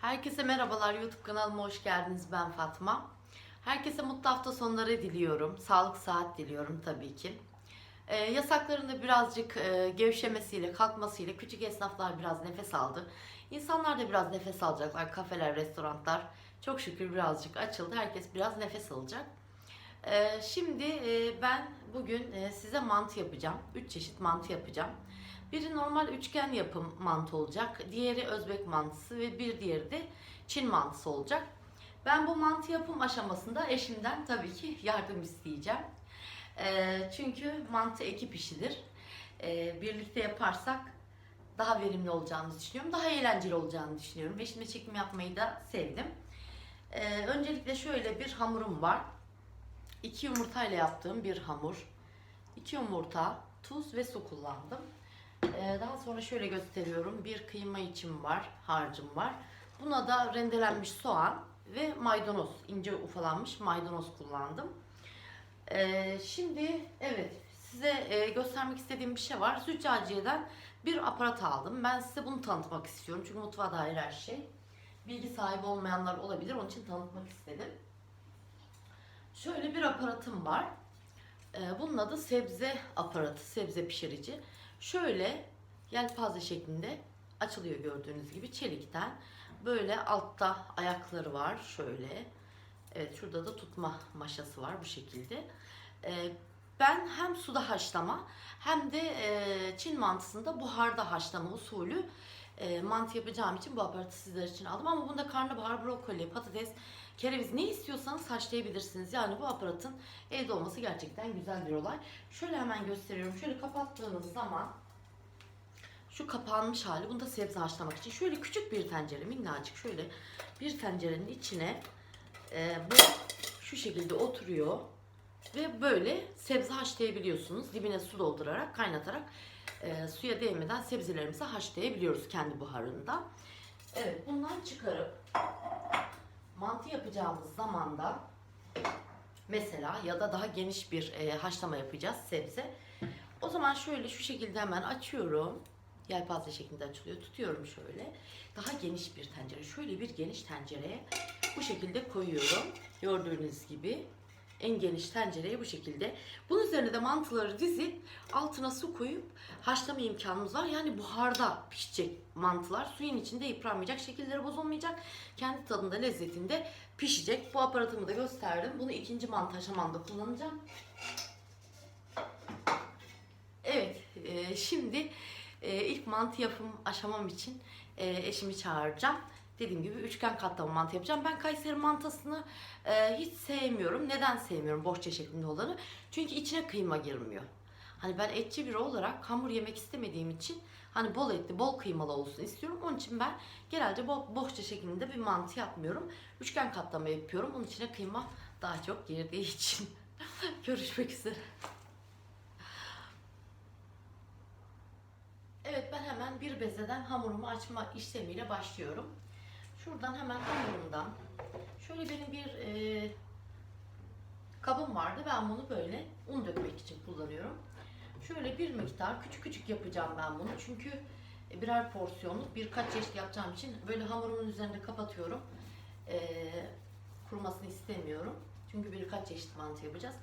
Herkese merhabalar YouTube kanalıma hoş geldiniz ben Fatma. Herkese mutlu hafta sonları diliyorum. Sağlık saat diliyorum tabii ki. Ee, yasakların da birazcık e, gevşemesiyle, kalkmasıyla küçük esnaflar biraz nefes aldı. İnsanlar da biraz nefes alacaklar. Kafeler, restoranlar çok şükür birazcık açıldı. Herkes biraz nefes alacak. Ee, şimdi e, ben bugün e, size mantı yapacağım. 3 çeşit mantı yapacağım. Biri normal üçgen yapım mantı olacak. Diğeri Özbek mantısı ve bir diğeri de Çin mantısı olacak. Ben bu mantı yapım aşamasında eşimden tabii ki yardım isteyeceğim. Ee, çünkü mantı ekip işidir. Ee, birlikte yaparsak daha verimli olacağını düşünüyorum. Daha eğlenceli olacağını düşünüyorum. Eşimle çekim yapmayı da sevdim. Öncelikle şöyle bir hamurum var. İki yumurtayla yaptığım bir hamur. İki yumurta, tuz ve su kullandım. Ee, daha sonra şöyle gösteriyorum. Bir kıyma içim var, harcım var. Buna da rendelenmiş soğan ve maydanoz, ince ufalanmış maydanoz kullandım. Ee, şimdi evet size e, göstermek istediğim bir şey var. Züccaciye'den bir aparat aldım. Ben size bunu tanıtmak istiyorum. Çünkü mutfağa dair her şey. Bilgi sahibi olmayanlar olabilir. Onun için tanıtmak istedim. Şöyle bir aparatım var. Ee, bunun adı sebze aparatı, sebze pişirici. Şöyle yelpaze şeklinde açılıyor gördüğünüz gibi çelikten. Böyle altta ayakları var şöyle. Evet şurada da tutma maşası var bu şekilde. Ee, ben hem suda haşlama hem de e, Çin mantısında buharda haşlama usulü e, mantı yapacağım için bu aparatı sizler için aldım. Ama bunda karnabahar, brokoli, patates, kereviz ne istiyorsanız haşlayabilirsiniz. Yani bu aparatın evde olması gerçekten güzel bir olay. Şöyle hemen gösteriyorum. Şöyle kapattığınız zaman şu kapanmış hali. Bunu da sebze haşlamak için. Şöyle küçük bir tencere minnacık şöyle bir tencerenin içine e, bu şu şekilde oturuyor. Ve böyle sebze haşlayabiliyorsunuz. Dibine su doldurarak, kaynatarak e, suya değmeden sebzelerimizi haşlayabiliyoruz kendi buharında. Evet bundan çıkarıp mantı yapacağımız zamanda mesela ya da daha geniş bir e, haşlama yapacağız sebze. O zaman şöyle şu şekilde hemen açıyorum. Yelpaze şeklinde açılıyor. Tutuyorum şöyle. Daha geniş bir tencere. Şöyle bir geniş tencereye bu şekilde koyuyorum. Gördüğünüz gibi en geniş tencereye bu şekilde. Bunun üzerine de mantıları dizip altına su koyup haşlama imkanımız var. Yani buharda pişecek mantılar. Suyun içinde yıpranmayacak, şekilleri bozulmayacak. Kendi tadında, lezzetinde pişecek. Bu aparatımı da gösterdim. Bunu ikinci mantı aşamamda kullanacağım. Evet, e, şimdi e, ilk mantı yapım aşamam için e, eşimi çağıracağım. Dediğim gibi üçgen katlama mantı yapacağım. Ben Kayseri mantısını e, hiç sevmiyorum. Neden sevmiyorum bohça şeklinde olanı? Çünkü içine kıyma girmiyor. Hani ben etçi biri olarak hamur yemek istemediğim için hani bol etli, bol kıymalı olsun istiyorum. Onun için ben genelde bo bohça şeklinde bir mantı yapmıyorum. Üçgen katlama yapıyorum. Onun içine kıyma daha çok girdiği için. Görüşmek üzere. Evet ben hemen bir bezeden hamurumu açma işlemiyle başlıyorum. Şuradan hemen hamurumdan şöyle benim bir e, kabım vardı. Ben bunu böyle un dökmek için kullanıyorum. Şöyle bir miktar küçük küçük yapacağım ben bunu. Çünkü birer porsiyonluk birkaç çeşit yapacağım için böyle hamurumun üzerinde kapatıyorum. E, kurumasını istemiyorum. Çünkü birkaç çeşit mantı yapacağız.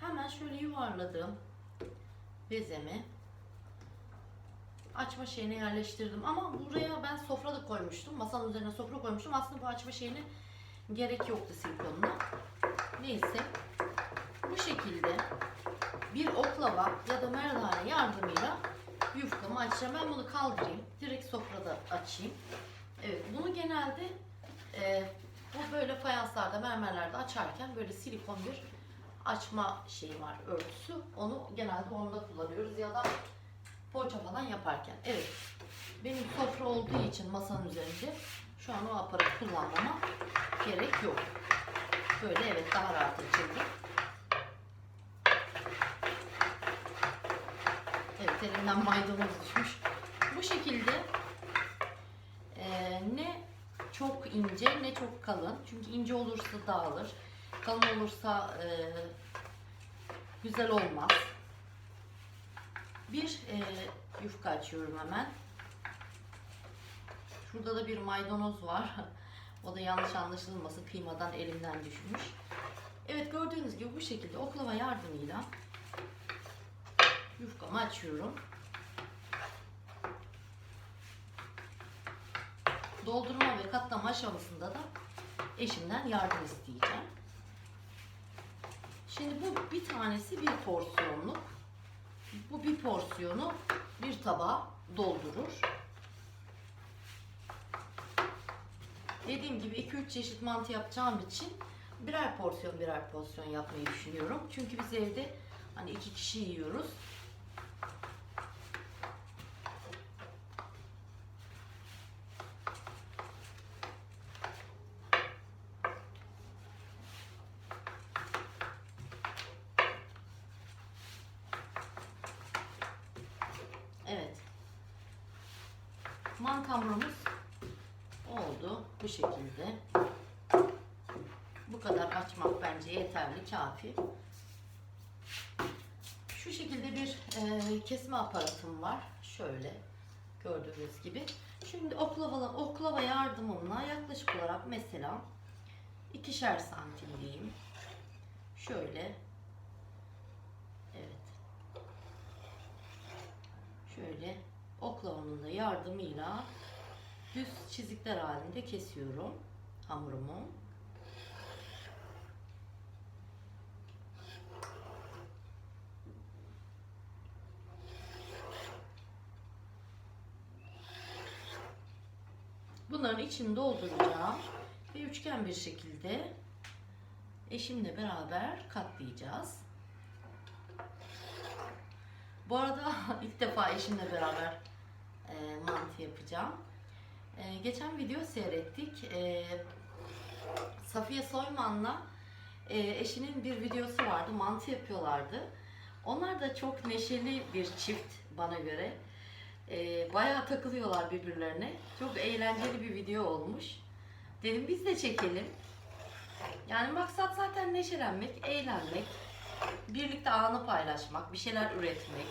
Hemen şöyle yuvarladığım bezemi açma şeyine yerleştirdim. Ama buraya ben sofra da koymuştum. Masanın üzerine sofra koymuştum. Aslında bu açma şeyine gerek yoktu silikonuna. Neyse. Bu şekilde bir oklava ya da merdane yardımıyla yufkamı açacağım. Ben bunu kaldırayım. Direkt sofrada açayım. Evet bunu genelde e, bu böyle fayanslarda, mermerlerde açarken böyle silikon bir açma şeyi var, örtüsü. Onu genelde onda kullanıyoruz ya da poğaça falan yaparken. Evet. Benim sofra olduğu için masanın üzerinde şu an o aparatı kullanmama gerek yok. Böyle evet daha rahat açıldı. Evet elimden maydanoz düşmüş. Bu şekilde eee, ne çok ince ne çok kalın. Çünkü ince olursa dağılır. Kalın olursa eee, güzel olmaz. Bir e, yufka açıyorum hemen. Şurada da bir maydanoz var. O da yanlış anlaşılmasın. Kıymadan elimden düşmüş. Evet gördüğünüz gibi bu şekilde oklava yardımıyla yufkamı açıyorum. Doldurma ve katlama aşamasında da eşimden yardım isteyeceğim. Şimdi bu bir tanesi bir porsiyonluk. Bu bir porsiyonu bir tabağa doldurur. Dediğim gibi 2-3 çeşit mantı yapacağım için birer porsiyon birer porsiyon yapmayı düşünüyorum. Çünkü biz evde hani iki kişi yiyoruz. Evet. Hamurumuz oldu bu şekilde. Bu kadar açmak bence yeterli, kafi. Şu şekilde bir e, kesme aparatım var. Şöyle gördüğünüz gibi. Şimdi oklava, oklava yardımımla yaklaşık olarak mesela ikişer santim diyeyim. Şöyle. Evet. Şöyle oklavamın da yardımıyla düz çizikler halinde kesiyorum hamurumu. Bunların içini dolduracağım ve üçgen bir şekilde eşimle beraber katlayacağız. Bu arada ilk defa eşimle beraber e, mantı yapacağım. E, geçen video seyrettik. E, Safiye Soyman'la e, eşinin bir videosu vardı. Mantı yapıyorlardı. Onlar da çok neşeli bir çift bana göre. E, bayağı takılıyorlar birbirlerine. Çok eğlenceli bir video olmuş. Dedim biz de çekelim. Yani maksat zaten neşelenmek, eğlenmek, birlikte anı paylaşmak, bir şeyler üretmek.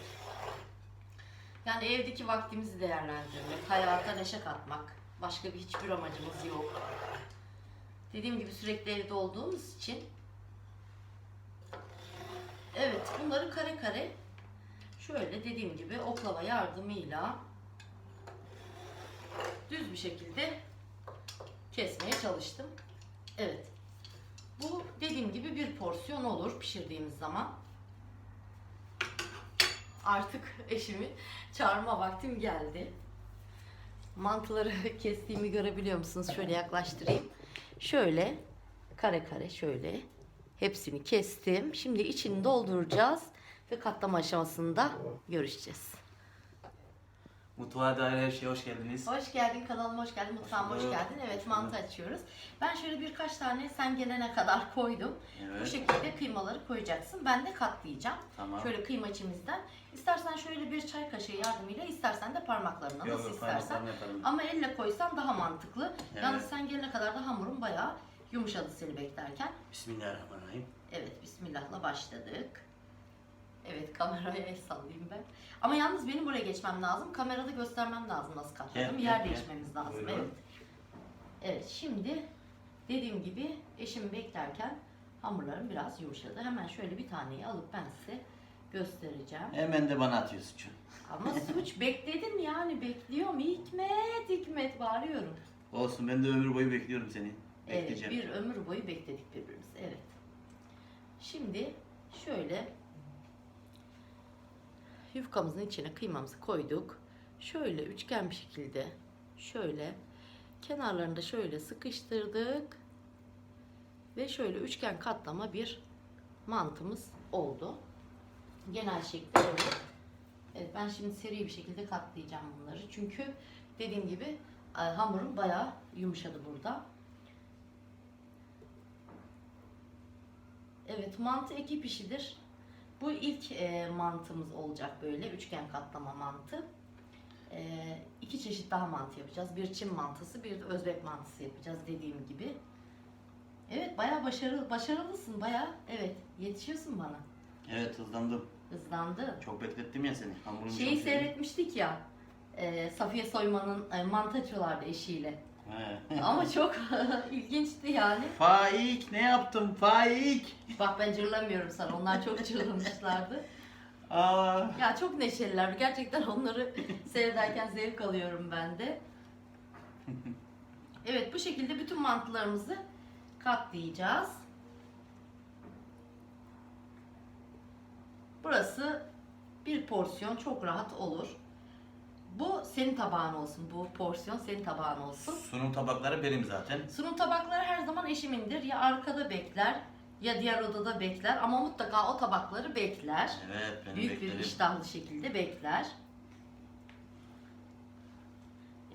Yani evdeki vaktimizi değerlendirmek, hayata neşe katmak. Başka bir hiçbir amacımız yok. Dediğim gibi sürekli evde olduğumuz için. Evet, bunları kare kare şöyle dediğim gibi oklava yardımıyla düz bir şekilde kesmeye çalıştım. Evet. Bu dediğim gibi bir porsiyon olur pişirdiğimiz zaman. Artık eşimi çağırma vaktim geldi. Mantıları kestiğimi görebiliyor musunuz? Şöyle yaklaştırayım. Şöyle kare kare şöyle hepsini kestim. Şimdi içini dolduracağız ve katlama aşamasında görüşeceğiz. Mutfağa dair her şeye hoş geldiniz. Hoş geldin kanalıma hoş geldin mutfağıma hoş bulduk. geldin. Evet mantı açıyoruz. Ben şöyle birkaç tane sen gelene kadar koydum. Bu Evet. şekilde kıymaları koyacaksın. Ben de katlayacağım. Tamam. Şöyle kıyma içimizden. İstersen şöyle bir çay kaşığı yardımıyla istersen de parmaklarına Yok, nasıl istersen. Ama elle koysan daha mantıklı. Evet. Yalnız sen gelene kadar da hamurun bayağı yumuşadı seni beklerken. Bismillahirrahmanirrahim. Evet bismillahla başladık. Evet kameraya el sallayayım ben. Ama yalnız benim buraya geçmem lazım. Kamerada göstermem lazım nasıl katladım. Gel, Yer gel, değişmemiz lazım. Buyurun. Evet. Evet şimdi dediğim gibi eşimi beklerken hamurlarım biraz yumuşadı. Hemen şöyle bir taneyi alıp ben size göstereceğim. Hemen de bana atıyor suçu. Ama suç bekledim yani bekliyorum. Hikmet Hikmet bağırıyorum. Olsun ben de ömür boyu bekliyorum seni. Evet, Bekleyeceğim. bir ömür boyu bekledik birbirimizi. Evet. Şimdi şöyle yufkamızın içine kıymamızı koyduk. Şöyle üçgen bir şekilde şöyle kenarlarını da şöyle sıkıştırdık. Ve şöyle üçgen katlama bir mantımız oldu. Genel şekli evet. Evet ben şimdi seri bir şekilde katlayacağım bunları. Çünkü dediğim gibi e, hamurum bayağı yumuşadı burada. Evet mantı ekip işidir. Bu ilk e, mantımız olacak böyle üçgen katlama mantı. E, iki çeşit daha mantı yapacağız. Bir Çin mantısı, bir de Özbek mantısı yapacağız dediğim gibi. Evet bayağı başarılı, başarılısın bayağı. Evet yetişiyorsun bana. Evet hızlandım. Hızlandın. Çok beklettim ya seni. Hamurunu Şeyi çok sevdim. seyretmiştik ya. Ee, Safiye Soyman'ın e, mantı açıyorlardı eşiyle. Ama çok ilginçti yani. Faik ne yaptım Faik? Bak ben cırlamıyorum sana. Onlar çok cırlamışlardı. Aa. Ya çok neşeliler. Gerçekten onları seyrederken zevk alıyorum ben de. Evet bu şekilde bütün mantılarımızı katlayacağız. Burası bir porsiyon çok rahat olur. Bu senin tabağın olsun. Bu porsiyon senin tabağın olsun. Sunum tabakları benim zaten. Sunum tabakları her zaman eşimindir. Ya arkada bekler ya diğer odada bekler ama mutlaka o tabakları bekler. Evet benim Büyük bir beklerim. iştahlı şekilde bekler.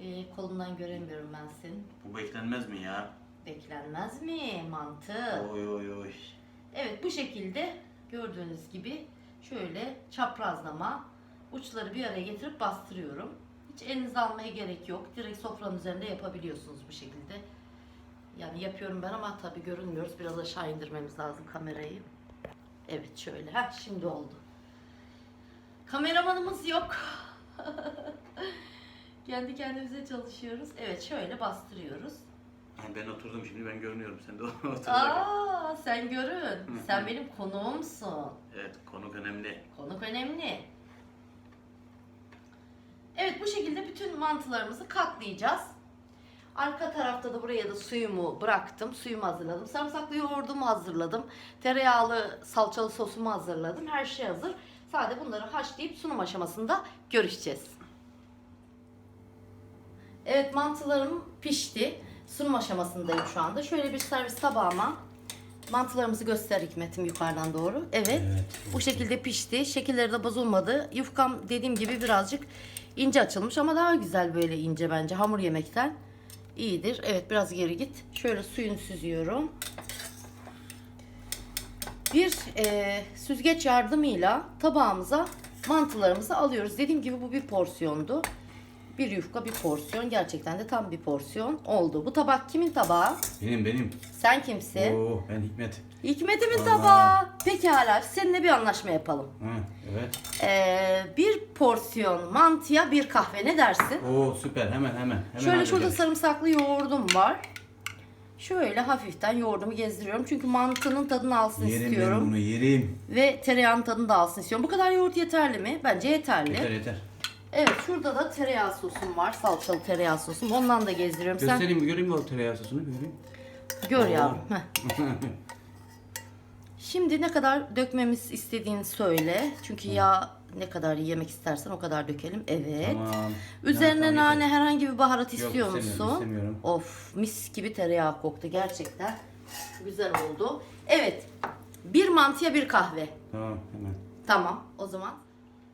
Ee, kolundan göremiyorum ben senin. Bu beklenmez mi ya? Beklenmez mi mantı? Oy oy oy. Evet bu şekilde gördüğünüz gibi şöyle çaprazlama uçları bir araya getirip bastırıyorum. Hiç elinize almaya gerek yok. Direkt sofranın üzerinde yapabiliyorsunuz bu şekilde. Yani yapıyorum ben ama tabii görünmüyoruz. Biraz aşağı indirmemiz lazım kamerayı. Evet şöyle. Ha şimdi oldu. Kameramanımız yok. Kendi kendimize çalışıyoruz. Evet şöyle bastırıyoruz. Ben oturdum şimdi ben görünüyorum sen de otur. Aa sen görün. Sen benim konuğumsun. Evet konuk önemli. Konuk önemli. Evet bu şekilde bütün mantılarımızı katlayacağız. Arka tarafta da buraya da suyumu bıraktım. Suyumu hazırladım. Sarımsaklı yoğurdumu hazırladım. Tereyağlı salçalı sosumu hazırladım. Her şey hazır. Sadece bunları haşlayıp sunum aşamasında görüşeceğiz. Evet mantılarım pişti. Sunum aşamasındayım şu anda. Şöyle bir servis tabağıma mantılarımızı göster Hikmet'im yukarıdan doğru. Evet. Bu şekilde pişti. Şekilleri de bozulmadı. Yufkam dediğim gibi birazcık ince açılmış ama daha güzel böyle ince bence hamur yemekten. iyidir. Evet biraz geri git. Şöyle suyunu süzüyorum. Bir e, süzgeç yardımıyla tabağımıza mantılarımızı alıyoruz. Dediğim gibi bu bir porsiyondu. Bir yufka bir porsiyon. Gerçekten de tam bir porsiyon oldu. Bu tabak kimin tabağı? Benim benim. Sen kimsin? Oo ben Hikmet. Hikmet'imin Aa. tabağı. Pekala seninle bir anlaşma yapalım. Ha, evet. Ee, bir porsiyon mantıya bir kahve ne dersin? Oo süper hemen hemen. hemen Şöyle şurada halledelim. sarımsaklı yoğurdum var. Şöyle hafiften yoğurdumu gezdiriyorum. Çünkü mantının tadını alsın Yerim ben istiyorum. bunu yerim. Ve tereyağının tadını da alsın istiyorum. Bu kadar yoğurt yeterli mi? Bence yeterli. Yeter yeter. Evet şurada da tereyağı sosum var. Salçalı tereyağı sosum. Ondan da gezdiriyorum. Göstereyim bir göreyim mi o tereyağı sosunu bir göreyim. gör yavrum. Heh. Şimdi ne kadar dökmemiz istediğini söyle. Çünkü yağ ne kadar yemek istersen o kadar dökelim. Evet. tamam. Üzerine Tamam, nane yeter. herhangi bir baharat istiyor istemiyorum, musun? istemiyorum. Of mis gibi tereyağı koktu gerçekten. Güzel oldu. Evet. Bir mantıya bir kahve. Tamam hemen. Tamam o zaman.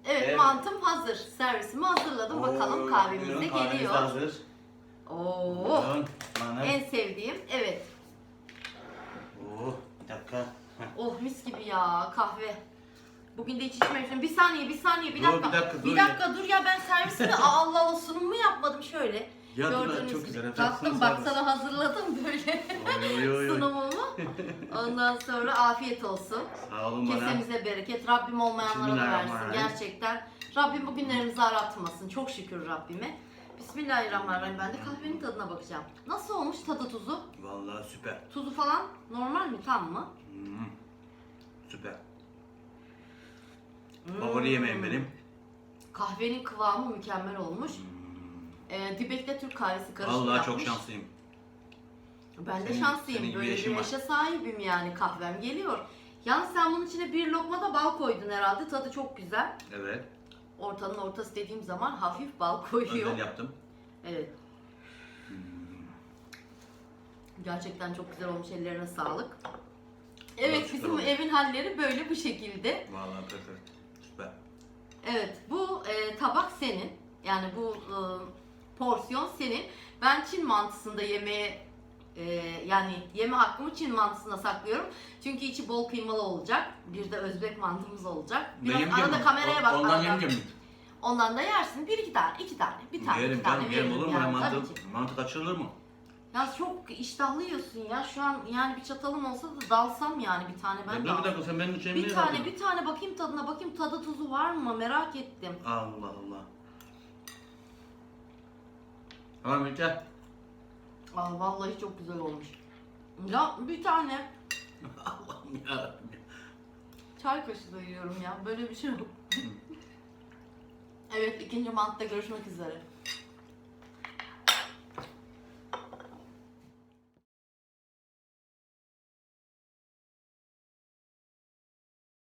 Evet, Evet. mantım hazır. Servisimi hazırladım. Bakalım kahvemiz de geliyor. hazır. Oo. Buyurun. En sevdiğim. Evet. Oo, bir dakika. Heh. Oh mis gibi ya kahve. Bugün de hiç içmemiştim. Bir saniye, bir saniye, bir Dur, dakika. bir dakika, dur ya ben servisimi Aa, Allah Yapmadım şöyle. Ya Gördüğünüz çok güzel yapacaksınız Tatlım bak servis. sana hazırladım böyle Oy, oy, oy, sunumumu. Ondan sonra afiyet olsun. Sağ olun bana. Kesemize bereket. Rabbim olmayanlara da versin gerçekten. Rabbim bugünlerimizi aratmasın. Çok şükür Rabbime. Bismillahirrahmanirrahim. Ben de kahvenin tadına bakacağım. Nasıl olmuş tadı tuzu? Vallahi süper. Tuzu falan normal mi? Tam mı? Hmm. Süper. Hmm. Favori yemeğim benim. Kahvenin kıvamı mükemmel olmuş. Ee, Dibek'te Türk kahvesi karışımı Vallahi çok yapmış. şanslıyım. Ben de Senin- şanslıyım. senin gibi Böyle bir eşin var. yaşa sahibim yani kahvem geliyor. Yalnız sen bunun içine bir lokma da bal koydun herhalde. Tadı çok güzel. Evet. Ortanın ortası dediğim zaman hafif bal koyuyor. Özel yaptım. Evet. Gerçekten çok güzel olmuş. Ellerine sağlık. Evet süper bizim olmuş. evin halleri böyle bu şekilde. Vallahi perfect. Süper. Evet bu e, tabak senin. Yani bu e, porsiyon senin. Ben Çin mantısında yemeğe e, yani yeme hakkımı Çin mantısına saklıyorum. Çünkü içi bol kıymalı olacak. Bir de Özbek mantımız olacak. Biraz yemeyeceğim arada mi? kameraya bak. Ondan arada. yemeyeceğim. Ondan da yersin. Bir iki tane, iki tane, bir tane, Yerim iki tane yerim veririm olur mu? yani, tabii mantı, ki. mantı kaçırılır mı? Ya çok iştahlı yiyorsun ya. Şu an yani bir çatalım olsa da dalsam yani bir tane ben Ya dur bir dakika sen benim şeyimi Bir niye tane bir tane bakayım tadına bakayım tadı tuzu var mı merak ettim. Allah Allah. Tamam yeter. Aa, vallahi çok güzel olmuş. Ya bir tane Allah'ım yarabbim. çay kaşığı da yiyorum ya. Böyle bir şey yok. evet ikinci mantıda görüşmek üzere.